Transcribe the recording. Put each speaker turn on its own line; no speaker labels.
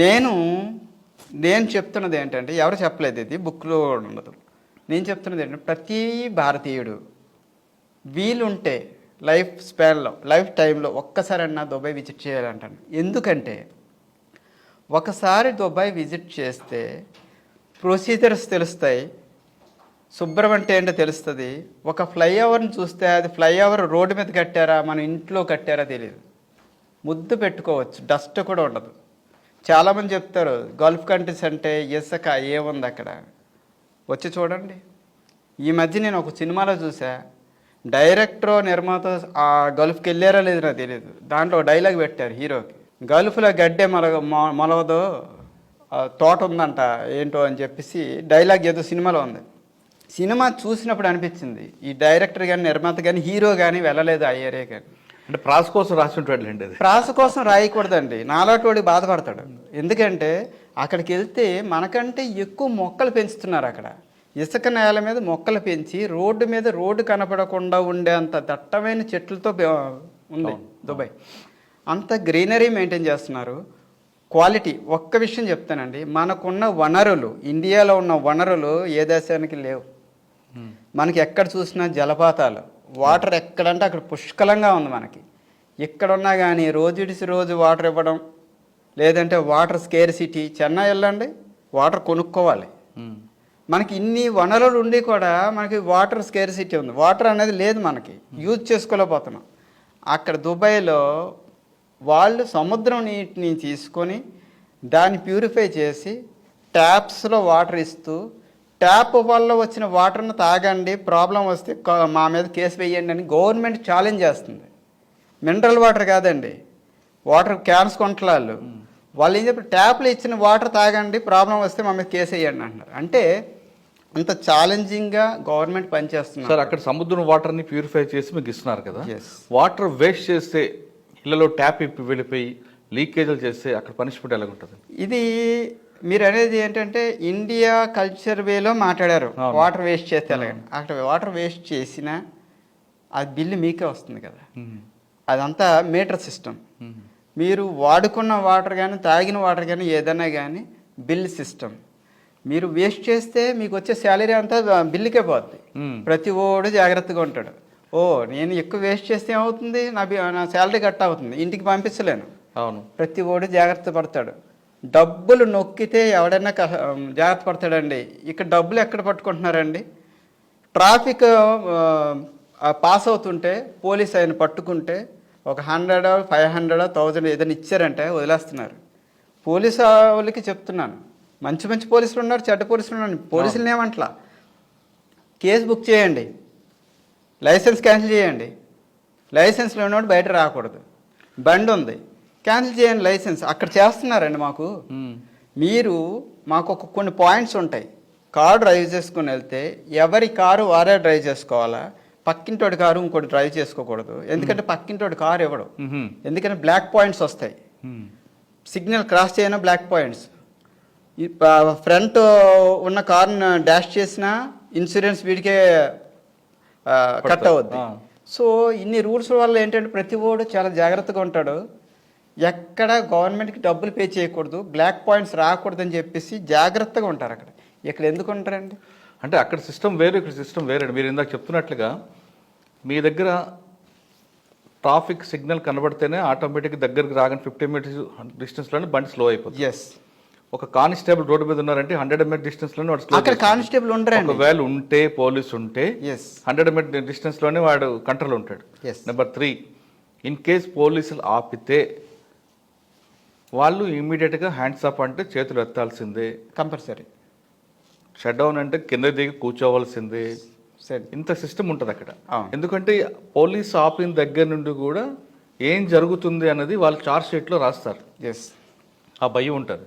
నేను నేను చెప్తున్నది ఏంటంటే ఎవరు చెప్పలేదు ఇది బుక్లో కూడా ఉండదు. నేను చెప్తున్నది ఏంటంటే ప్రతి భారతీయుడు వీలుంటే లైఫ్ స్పాన్లో లైఫ్ టైంలో ఒక్కసారన్నా దుబాయ్ విజిట్ చేయాలంటాను. ఎందుకంటే ఒకసారి దుబాయ్ విజిట్ చేస్తే ప్రొసీజర్స్ తెలుస్తాయి. శుభ్రం అంటే ఏంటో తెలుస్తుంది. ఒక ఫ్లైఓవర్ని చూస్తే అది ఫ్లైఓవర్ రోడ్డు మీద కట్టారా మన ఇంట్లో కట్టారా తెలియదు ముద్దు పెట్టుకోవచ్చు డస్ట్ కూడా ఉండదు. చాలామంది చెప్తారు గల్ఫ్ కంట్రీస్ అంటే ఇసుక ఏముంది అక్కడ? వచ్చి చూడండి. ఈ మధ్య నేను ఒక సినిమాలో చూసా. డైరెక్టర్ నిర్మాత ఆ గల్ఫ్కి వెళ్ళారో లేదు నాకు తెలియదు దాంట్లో డైలాగ్ పెట్టారు హీరోకి. గల్ఫ్లో గడ్డే మొలగ మొ- మొలవదు తోట ఉందంట ఏంటో అని చెప్పేసి డైలాగ్ ఏదో సినిమాలో ఉంది. సినిమా చూసినప్పుడు అనిపించింది ఈ డైరెక్టర్ కానీ నిర్మాత కానీ హీరో కానీ వెళ్ళలేదు ఆ ఏరియా కానీ
అంటే ప్రాస్ కోసం రాసి ఉంటాడులేండి అది.
ప్రాస కోసం రాయకూడదండి. నాలాటోడి బాధపడతాడు. ఎందుకంటే అక్కడికి వెళ్తే మనకంటే ఎక్కువ మొక్కలు పెంచుతున్నారు అక్కడ. ఇసుక నేల మీద మొక్కలు పెంచి రోడ్డు మీద రోడ్డు కనపడకుండా ఉండేంత దట్టమైన చెట్లతో ఉంది దుబాయ్. అంత గ్రీనరీ మెయింటైన్ చేస్తున్నారు. క్వాలిటీ ఒక్క విషయం చెప్తానండి. మనకున్న వనరులు ఇండియాలో ఉన్న వనరులు ఏ దేశానికి లేవు. మనకి ఎక్కడ చూసినా జలపాతాలు. వాటర్ ఎక్కడంటే అక్కడ పుష్కలంగా ఉంది మనకి. ఎక్కడున్నా కానీ రోజు ఇడిసి రోజు వాటర్ ఇవ్వడం లేదంటే వాటర్ స్కేర్ సిటీ చెన్నై వెళ్ళండి వాటర్ కొనుక్కోవాలి. మనకి ఇన్ని వనరులు ఉండి కూడా మనకి వాటర్ స్కేర్ సిటీ ఉంది. వాటర్ అనేది లేదు మనకి. యూజ్ చేసుకోలేకపోతున్నాం. అక్కడ దుబాయ్లో వాళ్ళు సముద్రం నీటిని తీసుకొని దాన్ని ప్యూరిఫై చేసి ట్యాప్స్లో వాటర్ ఇస్తూ ట్యాప్ వల్ల వచ్చిన వాటర్ను తాగండి ప్రాబ్లం వస్తే మా మీద కేసు వేయండి అని గవర్నమెంట్ ఛాలెంజ్ చేస్తుంది. మినరల్ వాటర్ కాదండి. వాటర్ క్యాన్స్ కొంటలాళ్ళు. వాళ్ళు ఏం చెప్పారు? ట్యాప్లు ఇచ్చిన వాటర్ తాగండి ప్రాబ్లం వస్తే మా మీద కేసు వేయండి అంటున్నారు. అంటే అంత ఛాలెంజింగ్గా గవర్నమెంట్ పనిచేస్తున్నారు.
సార్ అక్కడ సముద్రం వాటర్ని ప్యూరిఫై చేసి మీకు ఇస్తున్నారు కదా. వాటర్ వేస్ట్ చేస్తే ఇళ్ళలో ట్యాప్ ఇప్పి వెళ్ళిపోయి లీకేజీలు చేస్తే అక్కడ పనిష్మెంట్ ఎలా ఉంటుంది?
ఇది మీరు అనేది ఏంటంటే ఇండియా కల్చర్ వేలో మాట్లాడారు. వాటర్ వేస్ట్ చేస్తే ఎలాగని అక్కడ వాటర్ వేస్ట్ చేసినా అది బిల్లు మీకే వస్తుంది కదా. అదంతా మీటర్ సిస్టమ్. మీరు వాడుకున్న వాటర్ కానీ తాగిన వాటర్ కానీ ఏదైనా కానీ బిల్ సిస్టమ్. మీరు వేస్ట్ చేస్తే మీకు వచ్చే శాలరీ అంతా బిల్లుకే
Hmm.
ప్రతి ఓడు జాగ్రత్తగా ఉంటాడు. ఓ నేను ఎక్కువ వేస్ట్ చేస్తే ఏమవుతుంది? నా బి- నా శాలరీ కట్ అవుతుంది. ఇంటికి పంపించలేను.
అవును.
ప్రతి ఓడు జాగ్రత్త పడతాడు. డబ్బులు నొక్కితే ఎవడైనా కహ- జాగ్రత్త పడతాడండి. ఇక్కడ డబ్బులు ఎక్కడ పట్టుకుంటున్నారండి? ట్రాఫిక్ పాస్ అవుతుంటే పోలీస్ ఆయన పట్టుకుంటే ఒక హండ్రెడ్ ఫైవ్ హండ్రెడ్ థౌజండ్ ఏదైనా ఇచ్చారంటే వదిలేస్తున్నారు. పోలీస్ వాళ్ళకి చెప్తున్నాను. మంచి మంచి పోలీసులు ఉన్నారు చెడ్డ పోలీసులు ఉన్నారు. పోలీసులు ఏమంటలా? కేసు బుక్ చేయండి. లైసెన్స్ క్యాన్సిల్ చేయండి. లైసెన్స్ లేనివాడు బయట రాకూడదు. బండి ఉంది. క్యాన్సిల్ చేయండి లైసెన్స్. అక్కడ చేస్తున్నారండి మాకు. మీరు మాకు ఒక కొన్ని పాయింట్స్ ఉంటాయి. కారు డ్రైవ్ చేసుకుని వెళ్తే ఎవరి కారు వారే డ్రైవ్ చేసుకోవాలా? పక్కింటోడి కారు ఇంకోటి డ్రైవ్ చేసుకోకూడదు. ఎందుకంటే పక్కింటోడి కారు ఇవ్వడు. ఎందుకంటే బ్లాక్ పాయింట్స్ వస్తాయి. సిగ్నల్ క్రాస్ చేయన బ్లాక్ పాయింట్స్? ఫ్రంట్ ఉన్న కార్ని డాష్ చేసినా ఇన్సూరెన్స్ వీడికే కట్. అవుద్ది. సో ఇన్ని రూల్స్ వల్ల ఏంటంటే ప్రతి ఓడు చాలా జాగ్రత్తగా ఉంటాడు. ఎక్కడ గవర్నమెంట్కి డబ్బులు పే చేయకూడదు బ్లాక్ పాయింట్స్ రాకూడదని చెప్పేసి జాగ్రత్తగా ఉంటారు అక్కడ. ఇక్కడ ఎందుకు ఉంటారండి?
అంటే అక్కడ సిస్టమ్ వేరు ఇక్కడ సిస్టమ్ వేరే మీరు ఇందాక చెప్తున్నట్లుగా మీ దగ్గర ట్రాఫిక్ సిగ్నల్ కనబడితేనే ఆటోమేటిక్ దగ్గరికి రాగానే ఫిఫ్టీ మీటర్స్ డిస్టెన్స్లోనే బండి స్లో అయిపోతుంది.
ఎస్
ఒక కానిస్టేబుల్ రోడ్డు మీద ఉన్నారంటే హండ్రెడ్ ఎంఎల్ డిస్టెన్స్లోనే వాడు స్లో
అక్కడ కానిస్టేబుల్ ఉండరండి.
ఒకవేళ ఉంటే పోలీస్ ఉంటే
ఎస్
హండ్రెడ్ ఎంఎల్ డిస్టెన్స్లోనే వాడు కంట్రోల్ ఉంటాడు.
Yes
number three in case పోలీసులు ఆపితే వాళ్ళు ఇమ్మీడియట్గా హ్యాండ్స్ అప్ అంటే చేతులు ఎత్తాల్సిందే.
కంపల్సరీ
షట్ డౌన్ అంటే కింద దిగి కూర్చోవలసిందే.
సరే
ఇంత సిస్టమ్ ఉంటుంది అక్కడ. ఎందుకంటే పోలీస్ ఆపిన దగ్గర నుండి కూడా ఏం జరుగుతుంది అన్నది వాళ్ళు చార్జ్ షీట్లో రాస్తారు.
ఎస్
ఆ భయం ఉంటుంది.